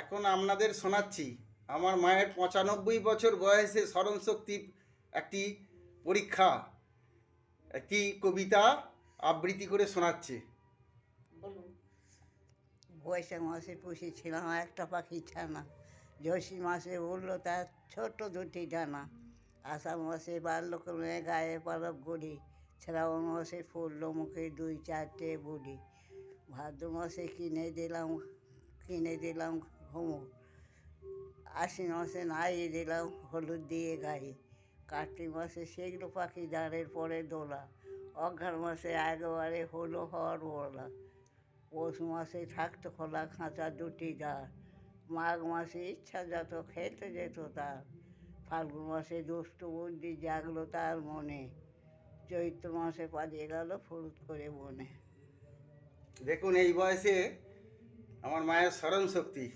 এখন আপনাদের শোনাচ্ছি, আমার মায়ের পঁচানব্বই বছর বয়সে স্মরণশক্তি একটি পরীক্ষা, একটি কবিতা আবৃত্তি করে শোনাচ্ছে। বৈশাখ মাসে পুষেছিলাম একটা পাখি ছানা। জ্যৈষ্ঠ মাসে উঠল তার ছোট দুটি ডানা। আষাঢ় মাসে বাল্যক্রমে গায়ে পালক গড়ি। শ্রাবণ মাসে ফুললো মুখে দুই চারটে বুড়ি। ভাদ্র মাসে কিনে দিলাম কিনে দিলাম ঘুমো। আশ্বিন মাসে নাইয়ে দিলাম, হলুদ দিয়ে গায়ে কার্তিক মাসে সেগুলো পাখি দাঁড়ের পরে দোলা। অঘ্রাণ মাসে একেবারে হলো হওয়ার বলা। পৌষ মাসে থাকতো খোলা খাঁচা দুটি দ্বার মাঘ মাসে ইচ্ছা যত খেলতে যেত তার। ফাল্গুন মাসে দুষ্টু বুদ্ধি জাগলো তার মনে। চৈত্র মাসে পালিয়ে গেল ফুরুত করে বনে। দেখুন, এই বয়সে আমার মায়ের স্মরণশক্তি।